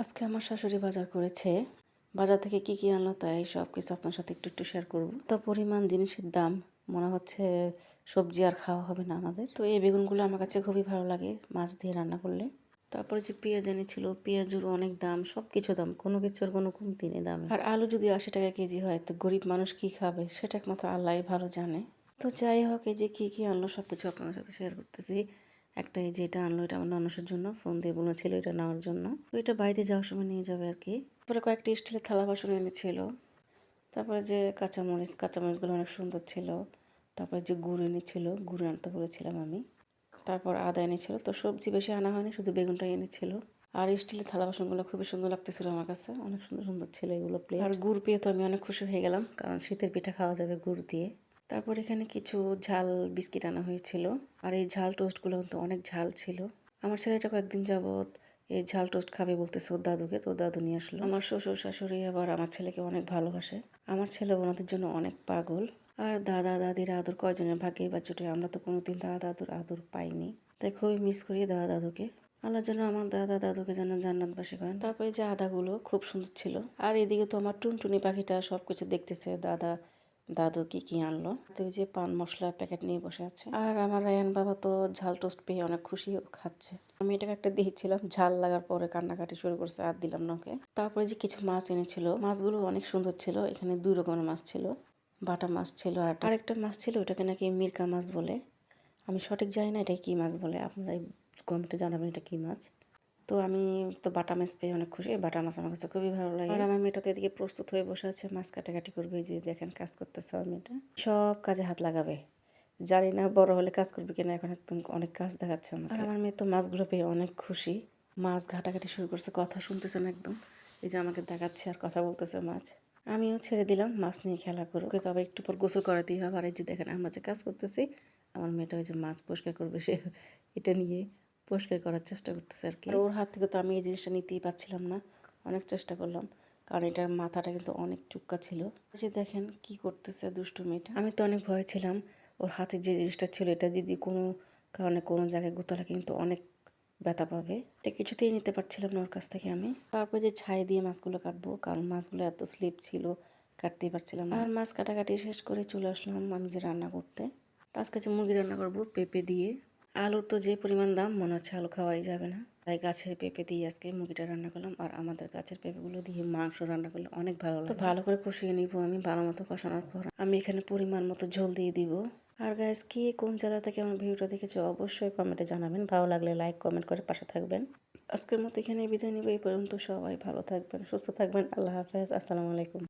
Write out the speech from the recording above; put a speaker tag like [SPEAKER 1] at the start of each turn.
[SPEAKER 1] আজকে আমার শাশুড়ি বাজার করেছে। বাজার থেকে কি কি আনলো তাই সব কিছু আপনার সাথে একটু একটু শেয়ার করব। তো পরিমাণ জিনিসের দাম, মনে হচ্ছে সবজি আর খাওয়া হবে না আমাদের। তো এই বেগুনগুলো আমার কাছে খুবই ভালো লাগে, মাছ দিয়ে রান্না করলে। তারপরে যে পেঁয়াজ এনেছিল, পেঁয়াজেরও অনেক দাম সব কিছু দাম, কোনো কিছুর কোনো কমতি নেই দাম। আর আলু যদি আশি টাকা কেজি হয়, তো গরিব মানুষ কি খাবে? সেটা একমাত্র আল্লাহ ভালো জানে। তো যাই হোক, এই যে কী কী আনলো সব কিছু আপনার সাথে শেয়ার করতেছি। একটা এই যে এটা আনলো, এটা আমার ননসের জন্য। ফোন দিয়ে বলেছিল এটা নেওয়ার জন্য। তো এটা বাড়িতে যাওয়ার সময় নিয়ে যাবে আর কি। তারপরে কয়েকটি স্টিলের থালা বাসন এনেছিল। তারপরে যে কাঁচামরিচ, কাঁচামরিচগুলো অনেক সুন্দর ছিল। তারপরে যে গুড় এনেছিল, গুড় আনতে বলেছিলাম আমি। তারপর আদা এনেছিল। তো সবজি বেশি আনা হয়নি, শুধু বেগুনটাই এনেছিল। আর স্টিলের থালা বাসনগুলো খুবই সুন্দর লাগতেছিল আমার কাছে। অনেক সুন্দর সুন্দর ছিল এগুলো প্লেট আর গুড় পেয়ে তো আমি অনেক খুশি হয়ে গেলাম, কারণ শীতের পিঠা খাওয়া যাবে গুড় দিয়ে। তারপর এখানে কিছু ঝাল বিস্কিট আনা হয়েছিল। আর এই ঝাল টোস্টগুলো কিন্তু অনেক ঝাল ছিল। আমার ছেলেটা কয়েকদিন যাবৎ এই ঝাল টোস্ট খাবে বলতেছে ওর দাদুকে, তো দাদু নিয়ে আসলো। আমার শ্বশুর শাশুড়ি আবার আমার ছেলেকে অনেক ভালোবাসে। আমার ছেলে ওনাদের জন্য অনেক পাগল। আর দাদা দাদির আদর কয়জনের ভাগ্যে বা জুটে আমরা তো কোনোদিন দাদা দাদুর আদর পাইনি। তাই খুবই মিস করি দাদা দাদুকে। আল্লাহ যেন আমার দাদা দাদুকে যেন জান্নাতবাসী করেন। তারপরে যে আদাগুলো খুব সুন্দর ছিল। আর এদিকে তো আমার টুনটুনি পাখিটা সব কিছু দেখতেছে, দাদা দাদু কি কি আনলো? তো ওই যে পান মশলার প্যাকেট নিয়ে বসে আছে। আর আমার রায়ান বাবা তো ঝাল টোস্ট পেয়ে অনেক খুশি খাচ্ছে। আমি এটাকে একটা দিয়েছিলাম, ঝাল লাগার পরে কান্নাকাটি শুরু করছে, আর দিলাম না ওকে। তারপরে যে কিছু মাছ এনেছিল, মাছগুলো অনেক সুন্দর ছিল, এখানে দুই রকমের মাছ ছিল, বাটা মাছ ছিল আর আরেকটা মাছ ছিল, ওটাকে নাকি মির্কা মাছ বলে। আমি সঠিক জানি না এটা কি মাছ বলে আপনারা কমেন্টে জানাবেন এটা কি মাছ। তো আমি তো বাটা মাছ পেয়ে অনেক খুশি। বাটা মাছ আমার কাছে খুবই ভালো লাগে। আর আমার মেয়েটা তো এদিকে প্রস্তুত হয়ে বসে আছে মাছ কাটাকাটি করবে। এই যে দেখেন কাজ করতেছে আমার মেয়েটা। সব কাজে হাত লাগাবে। জানি না বড় হলে কাজ করবে কিনা এখন একদম অনেক কাজ দেখাচ্ছে আমাকে। আর আমার মেয়ে তো মাছগুলো পেয়ে অনেক খুশি। মাছ ঘাটাঘাটি শুরু করছে কথা শুনতেছে না একদম। এই যে আমাকে দেখাচ্ছে আর কথা বলতেছে মাছ। আমিও ছেড়ে দিলাম মাছ নিয়ে খেলা করো ওকে তো আবার একটু পর গোসল করাতেই হবে। আর এই যে দেখেন আমরা যে কাজ করতেছি আমার মেয়েটা ওই যে মাছ পরিষ্কার করবে সে এটা নিয়ে। পরিষ্কার করার চেষ্টা করতেছে আর কি। ওর হাত থেকে তো আমি এই জিনিসটা নিতেই পারছিলাম না। অনেক চেষ্টা করলাম। কারণ এটার মাথাটা কিন্তু অনেক চুক্কা ছিল। যে দেখেন কি করতেছে দুষ্টু মেয়েটা। আমি তো অনেক ভয় ছিলাম। ওর হাতে যে জিনিসটা ছিল, এটা দিদি কোনো কারণে কোনো জায়গায় গোতলা কিন্তু অনেক ব্যথা পাবে। এটা কিছুতেই নিতে পারছিলাম না ওর কাছ থেকে আমি। তারপর যে ছাই দিয়ে মাছগুলো কাটবো, কারণ মাছগুলো এত স্লিপ ছিল, কাটতেই পারছিলাম আর মাছ কাটাকাটি শেষ করে চলে আসলাম আমি যে রান্না করতে। তো আজকে যে মুরগি রান্না করব পেঁপে দিয়ে। আলুর তো যে পরিমাণ দাম মনে হচ্ছে আলু খাওয়াই যাবে না। তাই গাছের পেঁপে দিয়ে আজকে মুরগিটা রান্না করলাম। আর আমাদের গাছের পেঁপেগুলো দিয়ে মাংস রান্না করলে অনেক ভালো লাগে। তো ভালো করে কষিয়ে নিব আমি ভালো মতো কষানোর পর। আমি এখানে পরিমাণ মতো ঝোল দিয়ে দিব। আর গাইস কি কোন জেলা থেকে আমার ভিডিওটা দেখেছ অবশ্যই কমেন্টে জানাবেন। ভালো লাগলে লাইক কমেন্ট করে পাশে থাকবেন। আজকের মতো এখানে বিদায় নিব এই পর্যন্ত সবাই ভালো থাকবেন সুস্থ থাকবেন। আল্লাহ হাফেজ আসসালামু আলাইকুম।